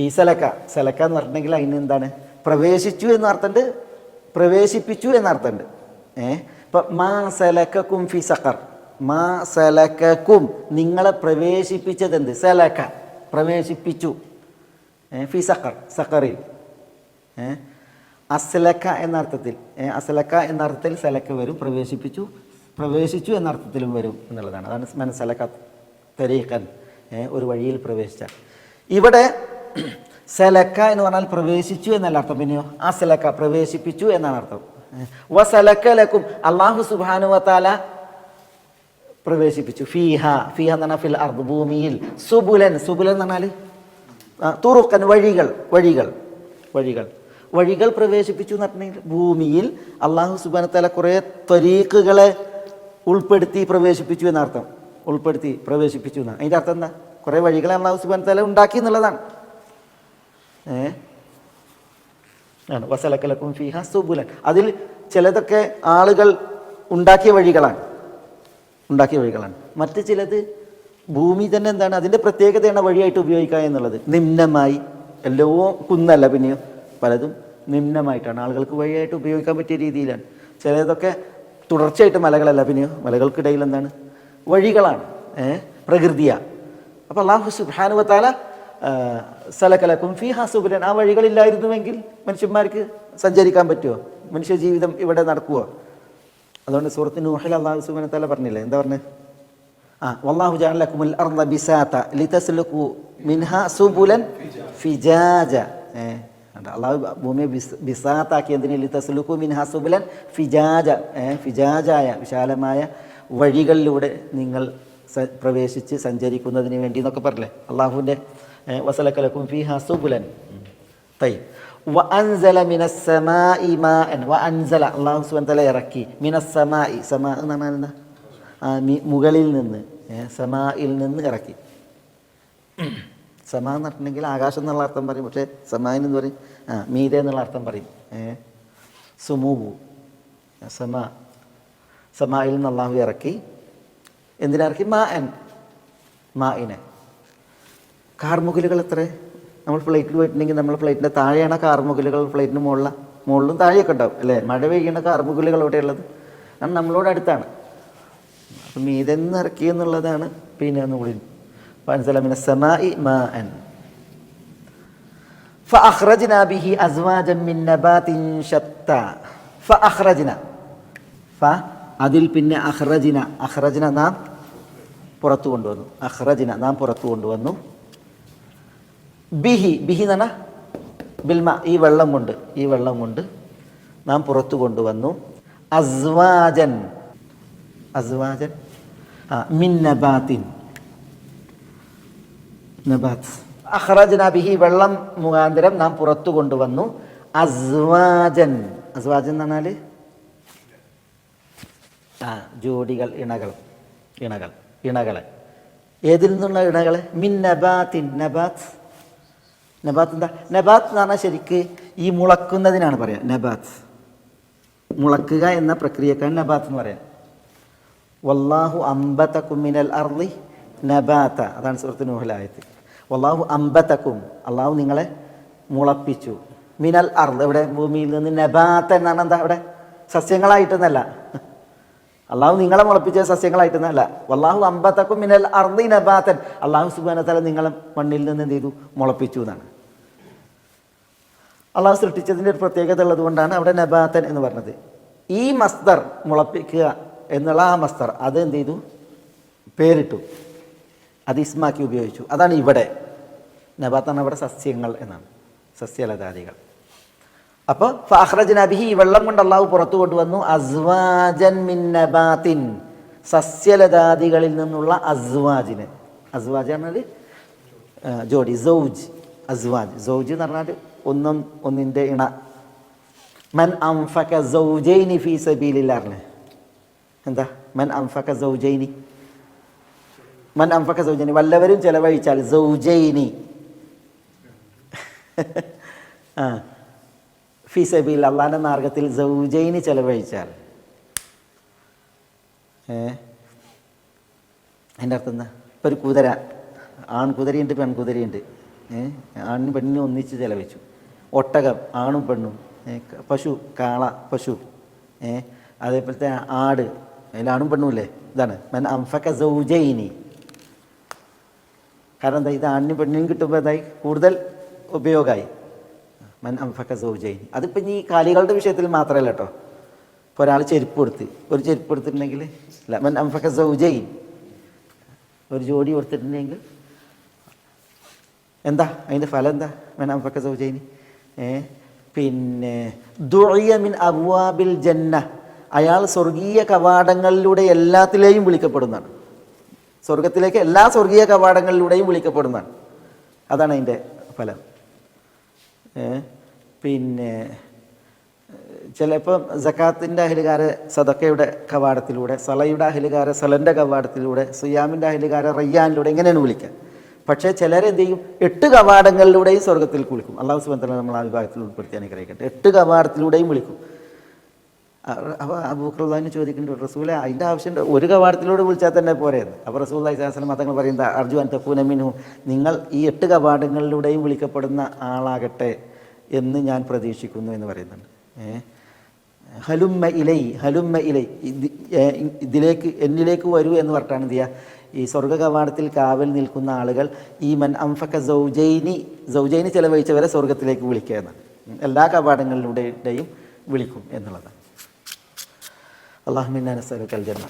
ഈ സലക്ക സലക്ക എന്ന് പറഞ്ഞിട്ടുണ്ടെങ്കിൽ അതിന് എന്താണ്? പ്രവേശിച്ചു എന്ന് അർത്ഥമുണ്ട് പ്രവേശിപ്പിച്ചു എന്നർത്ഥമുണ്ട് ഏ? ഇപ്പം മാ സലക്കും ഫി സക്കർ മാ സലക്കും നിങ്ങളെ പ്രവേശിപ്പിച്ചത് എന്ത്? സലക്ക. പ്രവേശിപ്പിച്ചു. ഫി സക്കർ സക്കറിൽ ഏ? അസലക്ക എന്ന അർത്ഥത്തിൽ ഏ? അസ്ലക്ക എന്ന അർത്ഥത്തിൽ സലക്ക വരും പ്രവേശിപ്പിച്ചു പ്രവേശിച്ചു എന്ന അർത്ഥത്തിലും വരും എന്നുള്ളതാണ്. അതാണ് മനസ്സലക്ക തെരീക്കൻ ഏ? ഒരു വഴിയിൽ പ്രവേശിച്ച ഇവിടെ സലക്ക എന്ന് പറഞ്ഞാൽ പ്രവേശിച്ചു എന്നല്ല അർത്ഥം. പിന്നെയോ ആ സലക്ക പ്രവേശിപ്പിച്ചു എന്നാണ് അർത്ഥം. വ സലക്കലക്കും അള്ളാഹു സുബാനുവത്താല പ്രവേശിപ്പിച്ചു. ഫീഹ ഫീഹ എന്ന് പറഞ്ഞാൽ ഫിൽ അർദ് ഭൂമിയിൽ. സുബുലൻ സുബുലൻ എന്ന് പറഞ്ഞാൽ തുറുക്കൻ വഴികൾ വഴികൾ വഴികൾ. വഴികൾ പ്രവേശിപ്പിച്ചു എന്ന് പറഞ്ഞിട്ടുണ്ടെങ്കിൽ ഭൂമിയിൽ അള്ളാഹു സുബാനത്തല കുറേ ത്വരീക്കുകളെ ഉൾപ്പെടുത്തി പ്രവേശിപ്പിച്ചു എന്നർത്ഥം ഉൾപ്പെടുത്തി പ്രവേശിപ്പിച്ചു എന്നാണ്. അതിന്റെ അർത്ഥം എന്താ? കുറേ വഴികളെ അള്ളാഹു സുബാനത്തല ഉണ്ടാക്കി എന്നുള്ളതാണ്. ആണ്. വസലക്കലക്കും ഫിഹ സുബുലൻ. അതിൽ ചിലതൊക്കെ ആളുകൾ ഉണ്ടാക്കിയ വഴികളാണ്. ഉണ്ടാക്കിയ വഴികളാണ്. മറ്റ് ചിലത് ഭൂമി തന്നെ എന്താണ് അതിന്റെ പ്രത്യേകതയാണ് വഴിയായിട്ട് ഉപയോഗിക്കുക എന്നുള്ളത്. നിമ്നമായി എല്ലോ കുന്നല്ല പിന്നെയോ പലതും നിമ്നമായിട്ടാണ്. ആളുകൾക്ക് വഴിയായിട്ട് ഉപയോഗിക്കാൻ പറ്റിയ രീതിയിലാണ്. ചിലതൊക്കെ തുടർച്ചയായിട്ട് മലകളല്ല പിന്നെയോ മലകൾക്കിടയിൽ എന്താണ്? വഴികളാണ്. പ്രകൃതിയാണ്. അപ്പോൾ അള്ളാഹു സുബാനുവത്താല സലകലക്കും ഫി ഹാസുബുലൻ ആ വഴികളില്ലായിരുന്നുവെങ്കിൽ മനുഷ്യന്മാർക്ക് സഞ്ചരിക്കാൻ പറ്റുമോ മനുഷ്യ ജീവിതം ഇവിടെ നടക്കുമോ അതുകൊണ്ട് സൂറത്ത് നൂഹിൽ അള്ളാഹു സുബാന തല പറഞ്ഞില്ലേ? എന്താ പറഞ്ഞത് ആ വല്ലാഹു ജഅലക്കുമുൽ അർദ ബിസാത്ത ലിതസ്ലുക്കു മിൻഹ സുബുലൻ ഫിജാജ. ഏ? അള്ളാഹു ഭൂമിയെ ബിസ് ബിസാത്താക്കി എന്തിന് ലിതസ്ലുക്കു മിൻഹ സുബുലൻ ഫിജാജ. ഏ ഫിജാജായ വിശാലമായ വഴികളിലൂടെ നിങ്ങൾ പ്രവേശിച്ച് സഞ്ചരിക്കുന്നതിന് വേണ്ടി എന്നൊക്കെ പറഞ്ഞില്ലേ? അള്ളാഹുവിന്റെ വസലക്കലക്കും ഫിഹ സുബുലൻ തൈ മിനസ്സമാഇ മാഅൻ വഅൻസല അല്ലാഹു സുബ്ഹാനഹു വ തആല ഇറക്കി മിനസ്സമാഇ സമാ എന്ന് പറഞ്ഞാൽ എന്താ ആ മി- മുകളിൽ നിന്ന് സമായിൽ നിന്ന് ഇറക്കി സമാ എന്ന് പറഞ്ഞിട്ടുണ്ടെങ്കിൽ ആകാശം എന്നുള്ള അർത്ഥം പറയും പക്ഷേ സമായിൻ എന്ന് പറയും ആ മീതെ എന്നുള്ള അർത്ഥം പറയും സുമൂബു സമ സമായിൽ നിന്ന് അള്ളാഹു ഇറക്കി എന്തിനിറക്കി മാ എൻ മാ ഇനെ കാർമുകിലുകൾ എത്ര നമ്മൾ ഫ്ലൈറ്റിൽ പോയിട്ടുണ്ടെങ്കിൽ നമ്മൾ ഫ്ലൈറ്റിൻ്റെ താഴെയാണ് കാർമുകിലുകൾ ഫ്ലൈറ്റിന് മുകളിൽ മുകളിലും താഴെയൊക്കെ ഉണ്ടാവും അല്ലേ മഴ പെയ്യുന്ന കാർമുകിലുകൾ എവിടെയുള്ളത് കാരണം നമ്മളോട് അടുത്താണ് അപ്പം മീതെന്ന് ഇറക്കി എന്നുള്ളതാണ് പിന്നെ ഒന്നുകൂടി മനസ്സിലാമിന സമായി മാ അൻ فأخرجنا به أزواجا من نبات شتى فأخرجنا ഫ അതിൽ പിന്നെ അഹ്റജിന അഹ്റജിന നാം പുറത്തു കൊണ്ടുവന്നു അഹ്റജിന നാം പുറത്തു കൊണ്ടുവന്നു ബിഹി ബിഹി എന്ന് പറഞ്ഞാൽ ബിൽമ ഈ വെള്ളം കൊണ്ട് ഈ വെള്ളം കൊണ്ട് നാം പുറത്തു കൊണ്ടുവന്നു. അസ്വാജൻ. അസ്വാജൻ? ആ മിൻ നബാത്തിൻ. നബാത്ത്. അഹ്റജ്ന ബിഹി വെള്ളം മുഖാന്തരം നാം പുറത്തു കൊണ്ടുവന്നു. അസ്വാജൻ. അസ്വാജൻ എന്ന് പറഞ്ഞാൽ ആ ജോഡികൾ ഇണകൾ. ഇണകൾ ഇണകളെ. ഏതിൽ നിന്നുള്ള ഇണകളെ? മിൻ നബാത്തിൻ. നബാത്ത് നബാത്ത് എന്താ? നബാത്ത് എന്ന് പറഞ്ഞാൽ ശരിക്ക് ഈ മുളക്കുന്നതിനാണ് പറയാം. നബാത്ത്. മുളക്കുക എന്ന പ്രക്രിയക്കാണ് നബാത്ത് എന്ന് പറയാം. വല്ലാഹു അമ്പത്തക്കും മിനൽ അർലി നബാത്ത. അതാണ് സുഹൃത്ത് നൂഹലായത് വല്ലാഹു അമ്പത്തക്കും അള്ളാഹു നിങ്ങളെ മുളപ്പിച്ചു. മിനൽ അർദ് ഇവിടെ ഭൂമിയിൽ നിന്ന് നബാത്ത എന്നാണ് എന്താ ഇവിടെ? സസ്യങ്ങളായിട്ടെന്നല്ല. അള്ളാഹു നിങ്ങളെ മുളപ്പിച്ച സസ്യങ്ങളായിട്ടെന്നല്ല. വല്ലാഹു അമ്പത്തക്കും മിനൽ അർദി നബാത്തൻ. അള്ളാഹു സുബാനത്തല നിങ്ങളെ മണ്ണിൽ നിന്ന് എന്ത് ചെയ്തു? മുളപ്പിച്ചു എന്നാണ്. അള്ളാഹു സൃഷ്ടിച്ചതിന്റെ ഒരു പ്രത്യേകത ഉള്ളതുകൊണ്ടാണ് അവിടെ നബാത്തൻ എന്ന് പറഞ്ഞത്. ഈ മസ്തർ മുളപ്പിക്കുക എന്നുള്ള ആ മസ്തർ അത് എന്ത് ചെയ്തു? പേരിട്ടു. അത് ഇസ്മാക്കി ഉപയോഗിച്ചു. അതാണ് ഇവിടെ. നബാത്താണ് അവിടെ സസ്യങ്ങൾ എന്നാണ്. സസ്യലതാദികൾ. അപ്പോൾ ഫാഹ്റജ് നബിഹി ഈ വെള്ളം കൊണ്ട് അള്ളാഹു പുറത്തു കൊണ്ടുവന്നു. അസ്വാജൻ മിൻ നബാത്തിൻ. സസ്യലതാദികളിൽ നിന്നുള്ള അസ്വാജിന്. അസ്വാജ് പറഞ്ഞാൽ ജോഡി സൗജ്. അസ്വാജ്. സൗജ് എന്ന് പറഞ്ഞാൽ ഒന്നും ഒന്നിന്റെ ഇണ. മൻ അംഫക സൗജൈനി ഫീ സബീലില്ലാറിന് എന്താ? മൻ അംഫക സൗജൈനി. മൻ അംഫക സൗജൈനി. വല്ലവരും ചെലവഴിച്ചാൽ സൗജൈനി. ആ. ഫീ സബീൽ അള്ളാന്റെ മാർഗത്തിൽ സൗജൈനി ചെലവഴിച്ചാൽ. ഏ? അതിന്റെ അർത്ഥം എന്താ? ഇപ്പോൾ ഒരു കുതിര. ആൺകുതിരയുണ്ട് പെൺകുതിരയുണ്ട്. ഏ? ആണിനും പെണ്ണിനും ഒന്നിച്ച് ചെലവഴിച്ചു. ഒട്ടകം ആണും പെണ്ണും പശു കാള പശു ഏ അതേപോലത്തെ ആട് അതിലാണും പെണ്ണുമില്ലേ ഇതാണ്. മൻ അംഫക്ക സൗജൈനി. കാരണം എന്താ? ഇത് ആണിനും പെണ്ണിനും കിട്ടുമ്പോൾ എന്തായി? കൂടുതൽ ഉപയോഗമായി. മൻ അംഫക്ക സൗജൈനി. അതിപ്പോൾ ഈ കാലികളുടെ വിഷയത്തിൽ മാത്രമല്ല കേട്ടോ ഇപ്പോൾ ഒരാൾ ചെരുപ്പ് കൊടുത്ത് ഒരു ചെരുപ്പ് കൊടുത്തിട്ടുണ്ടെങ്കിൽ അല്ല മൻ അംഫക്ക സൗജയിൻ ഒരു ജോഡി കൊടുത്തിട്ടുണ്ടെങ്കിൽ എന്താ? അതിന്റെ ഫലം എന്താ? മൻ അംഫക്ക സൗജൈനി? ഏ പിന്നെ ദുഴിയമിൻ മിൻ അബ്വാബിൽ ജന്ന അയാൾ സ്വർഗീയ കവാടങ്ങളിലൂടെ എല്ലാത്തിലെയും വിളിക്കപ്പെടുന്നതാണ്. സ്വർഗത്തിലേക്ക് എല്ലാ സ്വർഗീയ കവാടങ്ങളിലൂടെയും വിളിക്കപ്പെടുന്നതാണ്. അതാണ് അതിന്റെ ഫലം. പിന്നെ ചിലപ്പം ജക്കാത്തിന്റെ അഹിലുകാരെ സദക്കയുടെ കവാടത്തിലൂടെ സലയുടെ അഹിലുകാരെ സലന്റെ കവാടത്തിലൂടെ സുയാമിന്റെ അഹിലുകാരെ റയ്യാനിലൂടെ എങ്ങനെയാണ് വിളിക്കുക. പക്ഷേ ചിലരെന്ത് ചെയ്യും? എട്ട് കവാടങ്ങളിലൂടെയും സ്വർഗത്തിൽ കുളിക്കും. അള്ളാഹു സുബന്ധന നമ്മൾ ആ വിഭാഗത്തിൽ ഉൾപ്പെടുത്തി അനുഗ്രഹിക്കട്ടെ. എട്ട് കവാടത്തിലൂടെയും വിളിക്കും. അപ്പോൾ അബൂഖുല്ലാഹിന് ചോദിക്കുന്നുണ്ട് റസൂലെ അതിന്റെ ആവശ്യമുണ്ട് ഒരു കവാടത്തിലൂടെ വിളിച്ചാൽ തന്നെ പോരെയെന്ന്. അപ്പോൾ റസൂൽ അലൈഹിസ്ലാം മതങ്ങൾ പറയുന്നത് അർജു അൻ തക്കൂനമിനു നിങ്ങൾ ഈ എട്ട് കവാടങ്ങളിലൂടെയും വിളിക്കപ്പെടുന്ന ആളാകട്ടെ എന്ന് ഞാൻ പ്രതീക്ഷിക്കുന്നു എന്ന് പറയുന്നുണ്ട്. ഹലുമ്മ ഇലൈ ഹലുമ്മ ഇലൈ ഇതിലേക്ക് എന്നിലേക്ക് വരൂ എന്ന് പറഞ്ഞിട്ടാണ് എന്ത് ചെയ്യുക? ഈ സ്വർഗ കവാടത്തിൽ കാവൽ നിൽക്കുന്ന ആളുകൾ ഈ മൻ അംഫക്ക സൗജൈനി സൗജൈനി ചെലവഴിച്ചവരെ സ്വർഗത്തിലേക്ക് വിളിക്കുക എന്നാണ്. എല്ലാ കവാടങ്ങളിലൂടെയും വിളിക്കും എന്നുള്ളതാണ്. അള്ളാഹുമിൻ അനസറുക്കൽ ജന്മ